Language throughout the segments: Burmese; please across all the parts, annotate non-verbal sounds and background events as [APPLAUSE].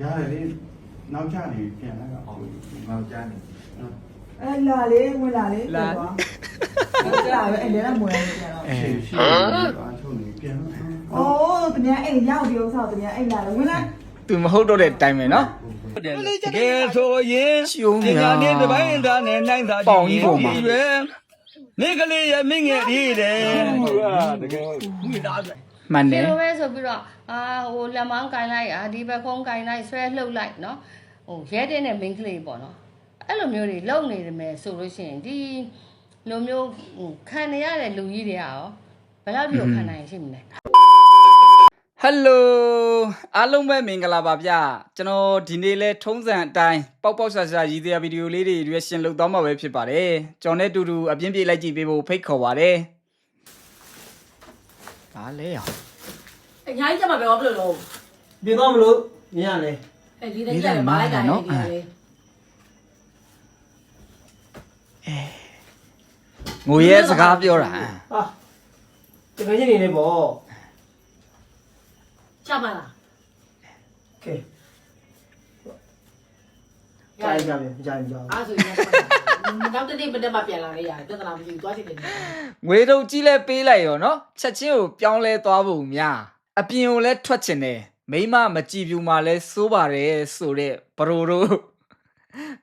ရတယ်လေနောက်ကျနေပြန်လာတော့နောက်ကျနေအဲလာလေဝင်လာလေပြန်သွားဟုတ်ကြပဲအဲ့လည်းမဝင်ဘူးပြန်တော့ရှေ့ရှေ့အားထုတ်နေပြန်လာအိုးတကယ်အိမ်ရောက်ပြီးဥစားတကယ်အိမ်လာလေဝင်လာသူမဟုတ်တော့တဲ့တိုင်ပဲနော်တကယ်ဆိုရင်ရှုံးပနေတာညာနဲ့တစ်ပိုင်းသားနဲ့နိုင်သားပေါင်ကြီးပေါ်မှာရွယ်မိကလေးရဲ့မင်းငယ်လေးတဲ့တကယ်မိသားစု မှန်တဒီယ်လိုပဲဆိုပြီးတော့အာဟိုလက်မောင်းကင်လိုက်အာဒီဘက်ခုံးကင်လိုက်ဆွဲလှုပ်လိုက်နော်ဟိုရဲတဲ့နဲ့ main ကလေးပေါ့နော်အဲ့လိုမျိုးတွေလုံနေတယ်မယ်ဆိုလို့ရှိရင်ဒီလိုမျိုးဟိုခံနေရတဲ့လူကြီးတွေကရောဘယ်လောက်ထိကိုခံနိုင်ရှိမလဲဟယ်လိုအားလုံးပဲမင်္ဂလာပါဗျကျွန်တော်ဒီနေ့လဲထုံးစံအတိုင်းပေါက်ပေါက်ဆာဆာရည်သေးဗီဒီယိုလေးတွေရွေးရှင်လုပ်သွားမှာပဲဖြစ်ပါတယ်ကျွန်တော်နဲ့တူတူအပြင်းပြေးလိုက်ကြည့်ပေးဖို့ဖိတ်ခေါ်ပါတယ်ဒါလဲရ အညာကြီးကြမှာပဲဘာဖြစ်လို့ပြင်သွားမလို့ညရလဲလဲအဲ့ဒီတည်းကြတယ်မာလိုက်တာလေဒီလေငိုရဲစကားပြောတာဟာတကယ်ချင်းနေနေပေါ့ချပါလားကဲကြာကြပြီကြာပြီကြာအားဆိုရင်နောက်တနေ့မတက်မှပြန်လာလေရတယ်ပြဿနာမရှိဘူးသွားချင်တယ်ငွေတော့ကြီးလဲပေးလိုက်ရောနော်ချက်ချင်းကိုပြောင်းလဲသွားဖို့များ အပြင်ကိုလဲထွက်ချင်တယ်မိမမကြည်ပြူမှလဲစိုးပါတယ်ဆိုတဲ့ဘရိုတို့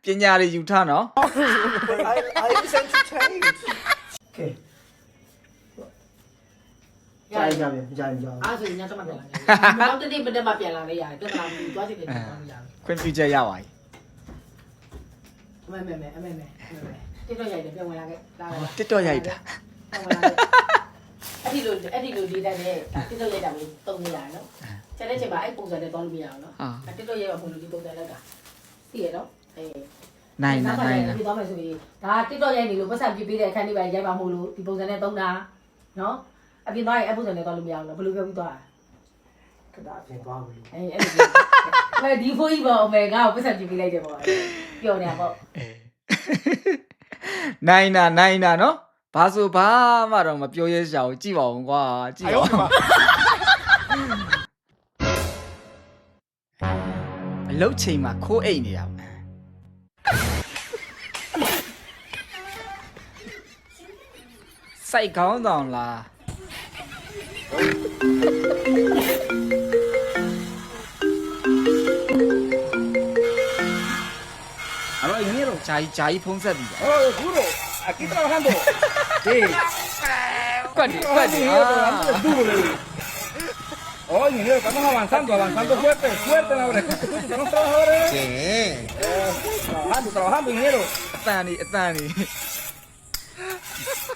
ပညာတွေယူထားနော်ကဲကြာကြပြီကြာပြီကြာအားဆိုရင်ညတက်မှပြန်လာလေနောက်တနေ့မတက်မှပြန်လာလေရတယ်ပြဿနာမရှိဘူးသွားချင်တယ်သွားလို့ရတယ်ခွင့်ပြုချက်ရပါပြီအမေမေအမေမေတိတော့ရိုက်တယ်ပြန်ဝင်လာခဲ့လာလာ တစ်တော့ရိုက်တာ အဲ့ဒီလိုအဲ့ဒီလိုဒီတိုင်းနဲ့တိတော့ရိုက်တာကိုတုံးနေရတယ်နော်ကျတဲ့ချိန်မှာအဲ့ပုံစံနဲ့တောင်းလို့မရအောင်နော်တိတော့ရိုက်ရပုံလို့ဒီပုံစံလောက်တာသိရနော်အေးနိုင်နာနိုင်နာပြသွားမယ်ဆိုရင်ဒါ TikTok ရိုက်နေလို့ပတ်စံပြပေးတဲ့အခန်းလေးပဲရိုက်ပါမို့လို့ဒီပုံစံနဲ့သုံးတာနော်အပြင်သွားရင်အပုံစံနဲ့သွားလို့မရအောင်လို့ဘယ်လိုပြောပြီးသွားတာကဒါပြင်သွားပြီအေးအဲ့လိုပြောဒီဖိုးကြီးပေါ့အမေကပတ်စံပြပေးလိုက်တယ်ပေါ့ပြောနေတာပေါ့နိုင်နာနိုင်နာနော် ဘာဆိုဘာမှတော့မပြောရဲရှာဘူးကြည့်ပါဦးကွာကြည့်ပါဦးအလုတ်ချိန်မှာခိုးအိတ်နေတာပေါ့စိုက်ကောင်းတောင်လားအဲ့တော့ရေတော့ဂျာကြီးဂျာကြီးဖုံးဆက်ပြီပါ Oh, juro, aquí trabajando. Sí. ကွက်တယ် Sí. Oye, mira, estamos avanzando, avanzando fuerte, fuerte la obra. Estamos trabajadores. ¿eh? Sí. Eh, trabajando, trabajando, ingeniero. Tani, Tani.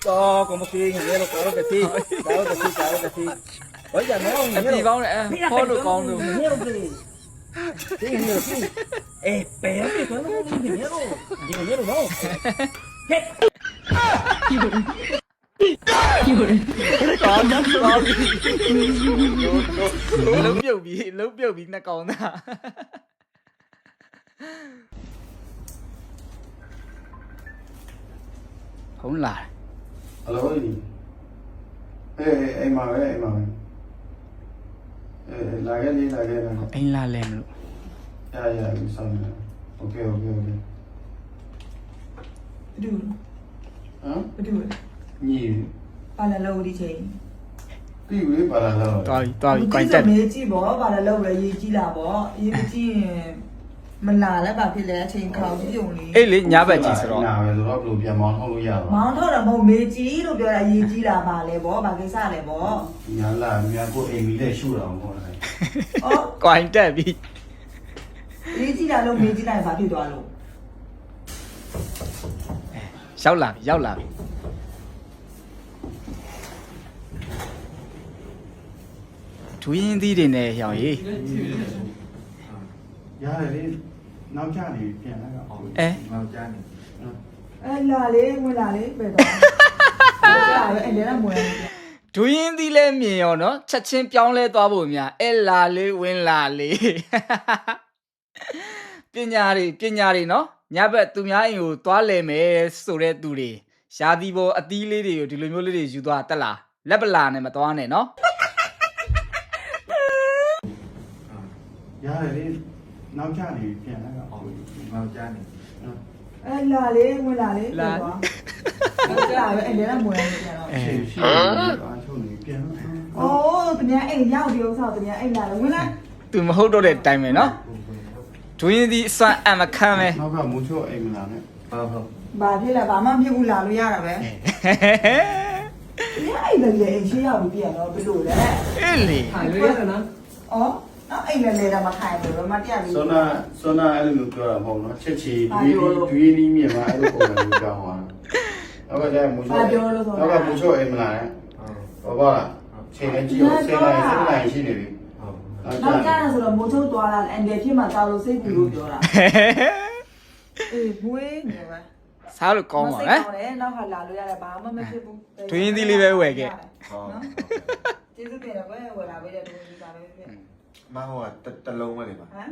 No, como sí, ingeniero, claro que sí. Claro que sí, claro que sí. Oiga, no, ingeniero. Mira, ingeniero. Sí, ingeniero, sí. Espérate, estoy hablando con ingeniero. No. [LAUGHS] လုံးပြုတ်ပြီးလုံးပြုတ်ပြီးနှစ်ကောင်သားဖုံးလာ အလောကြီးအေးအိမ်မှာပဲအိမ်မှာပဲအေးလာခဲ့လေလာခဲ့လာ အိမ်လာလဲမလို့ ရရပြီဆောင်းနေโอเคโอเคโอเค ဘဒူ ဟမ်ဘဒူညီပါလာလို့ဒီချိန်ပြီဝေးပါလာတော့တွားပြီတွားပြီကွိုင်တက်မေးကြည့်ပေါ့ပါလာလို့လေရေးကြည့်လာပေါ့ရေးကြည့်ရင်မလာလည်းပါဖြစ်လေအချိန်ခေါင်းပြုံလေးအေးလေညဘက်ကြီးဆိုတော့နာပဲဆိုတော့ဘယ်လိုပြန်မောင်းထုတ်လို့ရပါမောင်းထုတ်တာမဟုတ်မေးကြည့်လို့ပြောတာရေးကြည့်လာပါလေပေါ့ဘာကိစ္စလဲပေါ့ညာလာမြန်ကိုအိမ်ကြီးလက်ရှူတာပေါ့လေအော်ကွိုင်တက်ပြီးရေးကြည့်လာလို့မေးကြည့်လိုက်ဘာဖြစ်သွားလို့ ရောက်လာပြီရောက်လာပြီဒူးရင်သီးတွေနဲ့ရောင်ရေးရတယ်လေနောက်ကျနေပြန်လာတော့အဲနောက်ကျနေအဲလာလေဝင်လာလေပဲတော့ဟုတ်ကြပဲအဲ့လည်းမဝင်ဘူးဒူးရင်သီးလဲမြင်ရောနော်ချက်ချင်းပြောင်းလဲသွားဖို့များအဲလာလေးဝင်လာလေး ပညာတွေပညာတွေနော်ညဘက်သူများအိမ်ကိုသွားလဲမယ်ဆိုတဲ့သူတွေရှားဒီဘောအသီးလေးတွေကိုဒီလိုမျိုးလေးတွေယူသွားတက်လာလက်ပလာနဲ့မသွားနဲ့နော်ရတယ်လေနောက်ကျနေပြန်လာတော့နောက်ကျနေအဲလာလေဝင်လာလေလာလာပဲအဲ့ဒါမှမဝင်နေပြန်တော့ရှေ့ရှေ့အားချုံနေပြန်လာအိုးတမန်အိမ်ရောက်ဒီဥစ္စာတမန်အိမ်လာလေဝင်လာသူမဟုတ်တော့တဲ့အတိုင်းပဲနော် ဒွင်းဒီအစွမ်းအမခံပဲနောက်ကမူချိုအိမ်မလာနဲ့ဟုတ်ဟုတ်ဘာဖြစ်လဲဘာမှမဖြစ်ဘူးလာလို့ရတာပဲဒီအိမ်လည်းလေအိမ်ရှိရောက်ပြီးပြန်တော့ဘယ်လိုလဲအေးလေထိုင်လို့ရတယ်နော်ဩနော်အိမ်လည်းလေတာမခိုင်ဘူးမတရားဘူးစောနာစောနာအဲ့လိုမျိုးပြောတာမဟုတ်နော်ချက်ချီဒွေးဒွေးနီးမြင်မှာအဲ့လိုပုံစံမျိုးကြောင်းသွားနောက်ကကျမူချိုနောက်ကမူချိုအိမ်မလာနဲ့ဘာပါလားချိန်လည်းကြည့်အောင်ဆယ်နိုင်ဆယ်နိုင်ရှိနေပြီ နောက်ကျနောက်ကြရဆိုတော့မိုးချုပ်သွားလာအန်တယ်ဖြစ်မှတောက်လို့စိတ်ကူလို့ပြောတာအေးဘွေးနေပါစားလို့ကောင်းပါပဲနောက်ကလာလို့ရတယ်ဘာမှမဖြစ်ဘူးဒွင်းသီးလေးပဲဝယ်ခဲ့နော်ကျေးဇူးတင်တယ်ပဲဝယ်လာပေးတဲ့ဒွင်းသီးပါပဲဖြစ်မဟုတ်ကတလုံးပဲလေပါဟမ်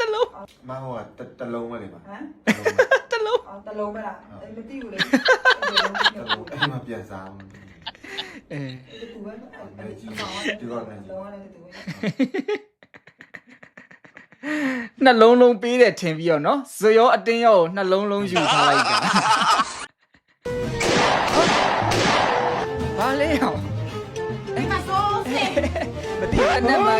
တလုံးမဟုတ်ကတလုံးပဲလေပါဟမ်တလုံးအော်တလုံးပဲလားအဲ့မသိဘူးလေတလုံးအဲ့မှာပြန်စား အောင်အဲတူပဲအဲ့ဒီကောင်ကလုံးဝလည်းတူပဲနှလုံးလုံးပေးတယ်ထင်ပြီးတော့နော်ဇွရောအတင်းရောကိုနှလုံးလုံးယူထားလိုက်တာဘာလဲဟောဒီမှာဆိုစင်မတိအနက်မှာ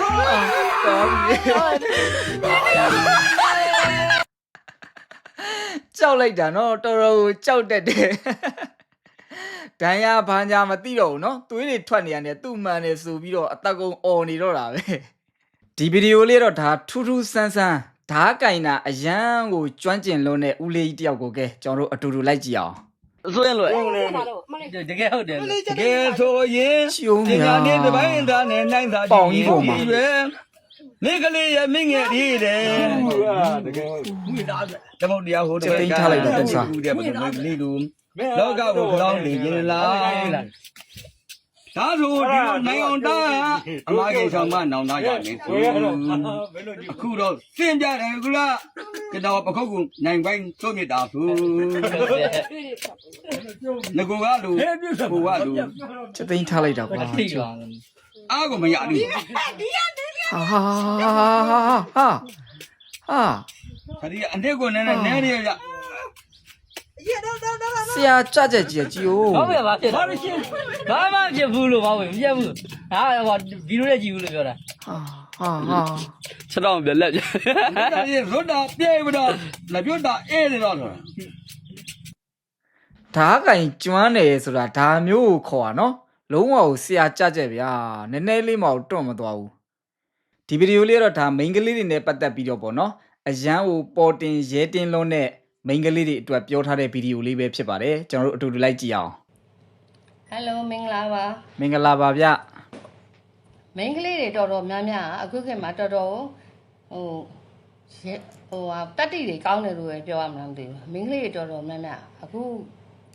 တော့အော်ကိုကြောက်လိုက်တာနော်တော်တော်ကိုကြောက်တတ်တယ်ဒဏ်ရာဘာညာမသိတော့ဘူးနော်သွေးတွေထွက်နေရတယ်သူ့မှန်နေဆိုပြီးတော့အသက်ကုန်អော်နေတော့တာပဲဒီဗီဒီယိုလေးတော့ဒါထူးထူးဆန်းဆန်းဓားကင်တာအရန်ကိုကျွမ်းကျင်လုံးတဲ့ဦးလေးကြီးတယောက်ကိုကဲကျွန်တော်တို့အတူတူလိုက်ကြည့်အောင် ဆိုရင်လို့ဘာလို့မလေးတကယ်ဟုတ်တယ်တကယ်ဆိုရင်ရှုံးဒီနေတာကနေ့တပိုင်းသားနဲ့နိုင်သားပေါင်ကြီးပေါ်မှာမိကလေးရဲ့မိငယ်ဒီတယ်တကယ်ဟုတ်တမုတ်တရားဟိုတယ်တယ်ပထမလေးလူလောကကိုကြောင်းနေရင်လား ဒါဆိုဒီနိုင်အောင်တာအမကြီးဆောင်မနောင်သားရနေအခုတော့စင်ကြတယ်ကုလားကတော့ပခုတ်ကနိုင်ပိုင်းသို့မြတာသူငကိုကလူကိုကလူချက်သိမ်းထားလိုက်တာကွာအားကိုမရဘူးဟာဟာဟာဟာဟာခရီးအတက်ကိုနည်းနည်းနည်းရရ ဆရာကြကြကြီးကြီး哦ဟုတ်ပြီပါဖြစ်ဘာလို့ရှင်းဘာမှဖြစ်ဘူးလို့မဟုတ်ဘူးပြက်ဘူးဟာဟိုဗီဒီယိုနဲ့ကြည့်ဘူးလို့ပြောတာဟာဟာဟာချက်တော့ပြလက်ပြဒါကြီးရွတ်တာပြေးပြီးတော့လက်ပြတ်တာအေးနေတော့ဆိုတာဓားကင်ကျွမ်းတယ်ဆိုတာဒါမျိုးကိုခေါ်တာနော်လုံးဝကိုဆရာကြကြဗျာနည်းနည်းလေးမှတော့တွန့်မသွားဘူးဒီဗီဒီယိုလေးတော့ဒါ main ကလေးတွေနဲ့ပတ်သက်ပြီးတော့ပေါ့နော်အရန်ကိုပေါ်တင်ရဲတင်လုံးနဲ့ main ကလေးတွေအတွက်ပြောထားတဲ့ဗီဒီယိုလေးပဲဖြစ်ပါတယ်ကျွန်တော်တို့အတူတူလိုက်ကြည့်အောင်ဟယ်လိုမင်္ဂလာပါမင်္ဂလာပါဗျမိန်းကလေးတွေတော်တော်များများအခုခေတ်မှာတော်တော်ဟိုရဲဟိုဟာတတ္တိတွေကောင်းတယ်လို့ပဲပြောရမှာမသိဘူးမိန်းကလေးတွေတော်တော်များများအခု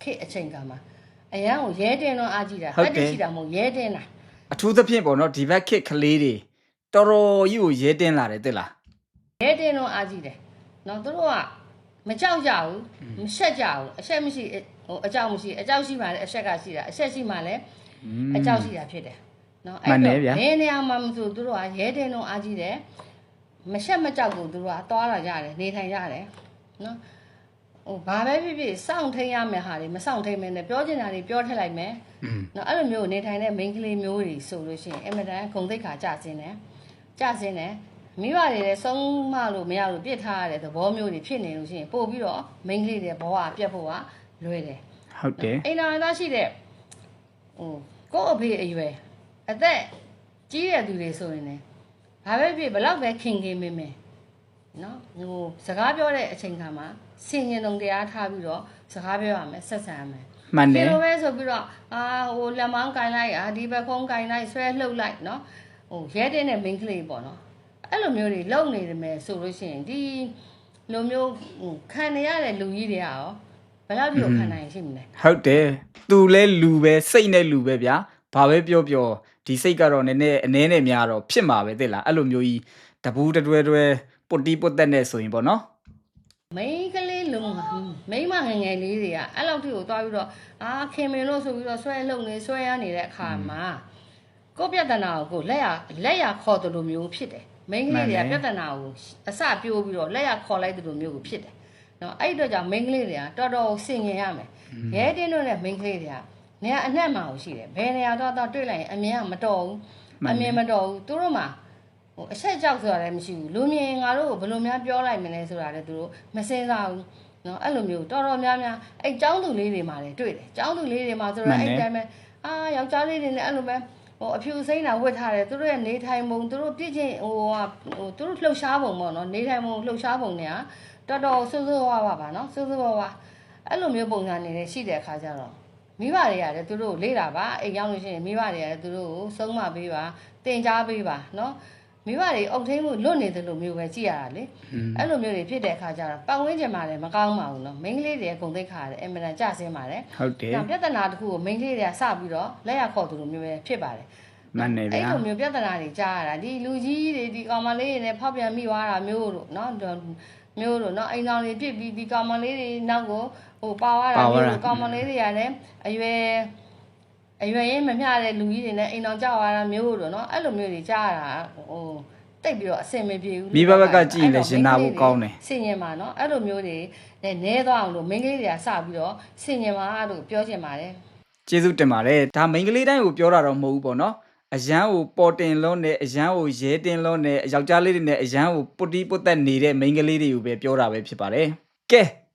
ခေတ်အချိန်ကမှာအရန်ကိုရဲတင်တော့အားကြီးတာတတ္တိရှိတာမဟုတ်ရဲတင်တာအထူးသဖြင့်ပေါ့နော်ဒီဘက်ခစ်ကလေးတွေတော်တော်ကြီးကိုရဲတင်လာတယ်သိလားရဲတင်တော့အားကြီးတယ်နော်သူတို့က မကြောက်ကြဘူးမရှက်ကြဘူးအရှက်မရှိဟိုအကြောက်မရှိအကြောက်ရှိမှလည်းအရှက်ကရှိတာအရှက်ရှိမှလည်းအကြောက်ရှိတာဖြစ်တယ်နော်ဘယ်နေရာမှာမဆိုသူတို့ကရဲတင်တော့အားကြီးတယ်မရှက်မကြောက်ဘူးသူတို့ကသွားလာကြတယ်နေထိုင်ကြတယ်နော်ဟိုဘာပဲဖြစ်ဖြစ်စောင့်ထိန်ရမယ်ဟာတွေမစောင့်ထိန်မယ်နဲ့ပြောချင်တာတွေပြောထည့်လိုက်မယ်อืมနော်အဲ့လိုမျိုးနေထိုင်တဲ့ main ကလေးမျိုးတွေဆိုလို့ရှိရင်အင်မတန်ဂုံသိက္ခာကျဆင်းတယ်ကျဆင်းတယ် မိဘတွေလည်းဆုံးမလို့မရလို့ပြစ်ထားရတဲ့သဘောမျိုးတွေဖြစ်နေလို့ရှိရင်ပို့ပြီးတော့ main ကလေးတွေဘဝပြတ်ဖို့ကလွယ်တယ်ဟုတ်တယ်အိမ်တော်သားရှိတဲ့ဟိုကိုယ့်အဖေအရွယ်အသက်ကြီးတဲ့သူတွေဆိုရင်လည်းဘာပဲဖြစ်ဘလောက်ပဲခင်ခင်မင်းမင်းနော်ဟိုစကားပြောတဲ့အချိန်ခါမှာစင်ရင်တုံတရားထားပြီးတော့စကားပြောရမယ်ဆက်ဆံရမယ်မှန်တဒီယ်လိုပဲဆိုပြီးတော့အာဟိုလက်မောင်းကင်လိုက်အာဒီဘက်ခုံးကင်လိုက်ဆွဲလှုပ်လိုက်နော်ဟိုရဲတဲ့နဲ့ main ကလေးပေါ့နော် အဲ့လိုမျိုးတွေလုံနေတယ်မယ်ဆိုလို့ရှိရင်ဒီလိုမျိုးဟိုခံနေရတဲ့လူကြီးတွေကရောဘယ်လောက်ထိကိုခံနိုင်ရှိမလဲဟုတ်တယ်သူလဲလူပဲစိတ်နဲ့လူပဲဗျာဘာပဲပြောပြောဒီစိတ်ကတော့နည်းနည်းအနည်းနဲ့များတော့ဖြစ်မှာပဲသိလားအဲ့လိုမျိုးကြီးတပူးတတွဲတွဲပုတ်တီပုတ်သက်နဲ့ဆိုရင်ပေါ့နော်မိန်းကလေးလုံးမိန်းမငယ်ငယ်လေးတွေကအဲ့လောက်ထိကိုတွားပြီးတော့အာခင်မင်လို့ဆိုပြီးတော့ဆွဲလုံနေဆွဲရနေတဲ့အခါမှာကိုယ့်ပြဿနာကိုကိုယ်လက်ရလက်ရခေါ်တယ်လို့မျိုးဖြစ်တယ် မိန်းကလေးတွေကပြဿနာကိုအစပြိုးပြီးတော့လက်ရခေါ်လိုက်တဲ့လိုမျိုးကိုဖြစ်တယ်နော်အဲ့တော့ကြောင့်မိန်းကလေးတွေကတော်တော်ဆင်ញင်ရမယ်ရဲတင်းတို့နဲ့မိန်းကလေးတွေကနေရာအနှက်မှာကိုရှိတယ်ဘယ်နေရာတော့တော့တွေ့လိုက်ရင်အမြင်ကမတော်ဘူးအမြင်မတော်ဘူးသူတို့မှာဟိုအချက်ကြောက်ဆိုတာလည်းမရှိဘူးလူမြင်ငါတို့ကိုဘယ်လိုများပြောလိုက်မလဲဆိုတာလည်းသူတို့မစင်စားဘူးနော်အဲ့လိုမျိုးတော်တော်များများအဲ့ចောင်းသူလေးတွေမှာလည်းတွေ့တယ်ចောင်းသူလေးတွေမှာဆိုတော့အဲ့တိုင်းပဲအာယောက်ျားလေးတွေနဲ့အဲ့လိုပဲအဖြူစိမ့်တာဝတ်ထားတယ်သူတို့ရဲ့နေထိုင်ပုံသူတို့ပြည့်ချင်းဟိုဟိုသူတို့လှုပ်ရှားပုံပေါ့နော်နေထိုင်ပုံလှုပ်ရှားပုံတွေကတော်တော်ဆူဆူဝါးဝါပါနော်ဆူဆူဝါးဝါအဲ့လိုမျိုးပုံစံနေနဲ့ရှိတဲ့အခါကျတော့မိဘတွေကလည်းသူတို့ကိုလေးတာပါအိမ်ရောက်လို့ရှိရင်မိဘတွေကလည်းသူတို့ကိုစုံမပေးပါတင် जा ပေးပါเนาะ မိဘတွေအုပ်ထိန်မှုလွတ်နေတယ်လို့မျိုးပဲကြည့်ရတာလေအဲ့လိုမျိုးတွေဖြစ်တဲ့အခါကျတော့ပတ်ဝန်းကျင်မှာလည်းမကောင်းပါဘူးနော်မိန်းကလေးတွေဂုံသိက္ခာတယ်အင်မတန်ကြဆင်းပါတယ်ဟုတ်တယ်ဒါပြဿနာတစ်ခုကိုမိန်းကလေးတွေကစပြီးတော့လက်ရခေါ်သူလိုမျိုးပဲဖြစ်ပါတယ်မှန်တယ်ဗျာအဲ့လိုမျိုးပြဿနာတွေကြားရတာဒီလူကြီးတွေဒီကောင်မလေးတွေနဲ့ဖောက်ပြန်မိသွားတာမျိုးတို့နော်မျိုးတို့နော်အိမ်တော်တွေပြစ်ပြီးဒီကောင်မလေးတွေနောက်ကိုဟိုပါသွားတာမျိုးတို့ကောင်မလေးတွေကလည်းအရွယ် အရွယ်ရင်မမျှတဲ့လူကြီးတွေနဲ့အိမ်တော်ကြောက်ရတာမျိုးတို့နော်အဲ့လိုမျိုးတွေကြားရတာဟိုတိတ်ပြီးတော့အဆင်မပြေဘူးမိဘဘက်ကကြည့်ရင်လည်းရှင်နာဖို့ကောင်းတယ်ဆင်ញင်ပါနော်အဲ့လိုမျိုးတွေနဲ့နဲသွားအောင်လို့မိန်းကလေးတွေကစပြီးတော့ဆင်ញင်ပါလို့ပြောချင်ပါတယ်ကျေးဇူးတင်ပါတယ်ဒါမိန်းကလေးတိုင်းကိုပြောတာတော့မဟုတ်ဘူးပေါ့နော်အရန်ကိုပေါ်တင်လုံးနဲ့အရန်ကိုရဲတင်လုံးနဲ့ယောက်ျားလေးတွေနဲ့အရန်ကိုပုတ်တီးပုတ်သက်နေတဲ့မိန်းကလေးတွေကိုပဲပြောတာပဲဖြစ်ပါတယ်ကဲ